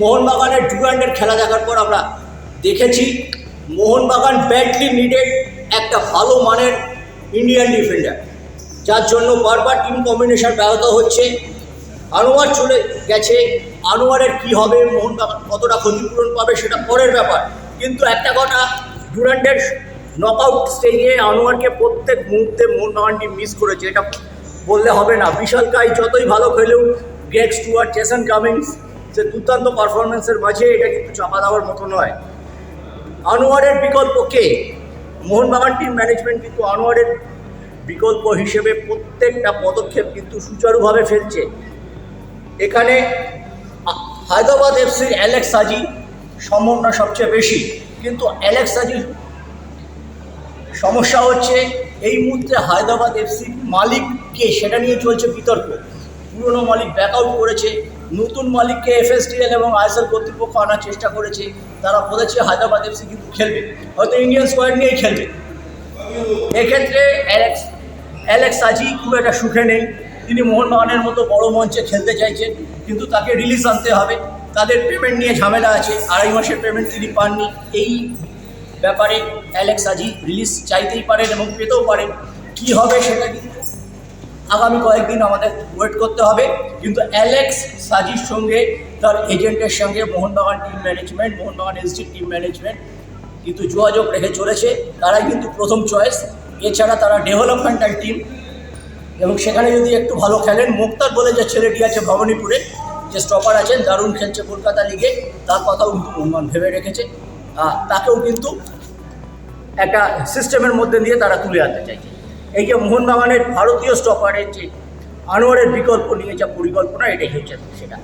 মোহনবাগানের ডুরান্ডের খেলা দেখার পর আমরা দেখেছি মোহনবাগান ব্যাডলি নিডেড একটা ভালো মানের ইন্ডিয়ান ডিফেন্ডার যার জন্য বারবার টিম কম্বিনেশন ব্যাহত হচ্ছে। আনোয়ার চলে গেছে। আনোয়ারের কি হবে? মোহনবাগান কতটা ক্ষতিপূরণ পাবে সেটা পরের ব্যাপার। কিন্তু একটা কথা ডুরান্ডের নকআউট স্টেজে আনোয়ারকে প্রত্যেক মুহূর্তে মোহনবাগান টিম মিস করেছে। এটা বললে হবে না। বিশাল কাই যতই ভালো খেলেও গ্রেগ স্টুয়ার্ট জেসন কামিংস যে দুর্দান্ত পারফরমেন্সের মাঝে এটা কিন্তু চাপা দেওয়ার মতো নয়। আনোয়ারের বিকল্প কে মোহনবাগান টিম ম্যানেজমেন্ট কিন্তু আনোয়ারের বিকল্প হিসেবে প্রত্যেকটা পদক্ষেপ কিন্তু সুচারুভাবে ফেলছে। এখানে হায়দ্রাবাদ এফসির অ্যালেক্স সাজি সম্ভাবনা সবচেয়ে বেশি। কিন্তু অ্যালেক্স সাজির সমস্যা হচ্ছে এই মুহূর্তে হায়দ্রাবাদ এফসির মালিক কে সেটা নিয়ে চলছে বিতর্ক। পুরনো মালিক ব্যাক আউট করেছে। নতুন মালিককে এফএসটিএল এবং আইএসএল কর্তৃপক্ষ আনার চেষ্টা করেছে। তারা বলেছে হায়দ্রাবাদ এফসি কিন্তু খেলবে। হয়তো ইন্ডিয়ান স্কোয়াড নিয়েই খেলবে। এক্ষেত্রে অ্যালেক্স অ্যালেক্স সাজি খুব একটা সুখে নেই। তিনি মোহনবাগানের মতো বড় মঞ্চে খেলতে চাইছেন, কিন্তু তাকে রিলিজ আনতে হবে। তাদের পেমেন্ট নিয়ে ঝামেলা আছে। আড়াই মাসের পেমেন্ট তিনি পাননি। এই ব্যাপারে অ্যালেক্স সাজি রিলিজ চাইতেই পারেন এবং পেতেও পারেন। কি হবে সেটা কিন্তু আগামী কয়েকদিন আমাদের ওয়েট করতে হবে। কিন্তু অ্যালেক্স সাজির সঙ্গে তার এজেন্টের সঙ্গে Mohun Bagan team management Mohun Bagan SD team management কিন্তু যোগাযোগ রেখে চলেছে। তারাই কিন্তু প্রথম চয়েস এছাড়া তারা ডেভেলপমেন্টাল টিম এবং সেখানে যদি একটু ভালো খেলেন মুক্তার বলে যে ছেলেটি আছে ভবানীপুরে যে স্টপার আছেন দারুণ খেলছে কলকাতা লিগে তার কথাও কিন্তু মোহনবাগান ভেবে রেখেছে। আহ, তাকেও কিন্তু একটা সিস্টেমের মধ্যে দিয়ে তারা তুলে আনতে চাইছে। এই যে মোহনবাগানের ভারতীয় স্টপারের যে আনোয়ারের বিকল্প নিয়ে যা পরিকল্পনা এটাই হচ্ছে সেটা।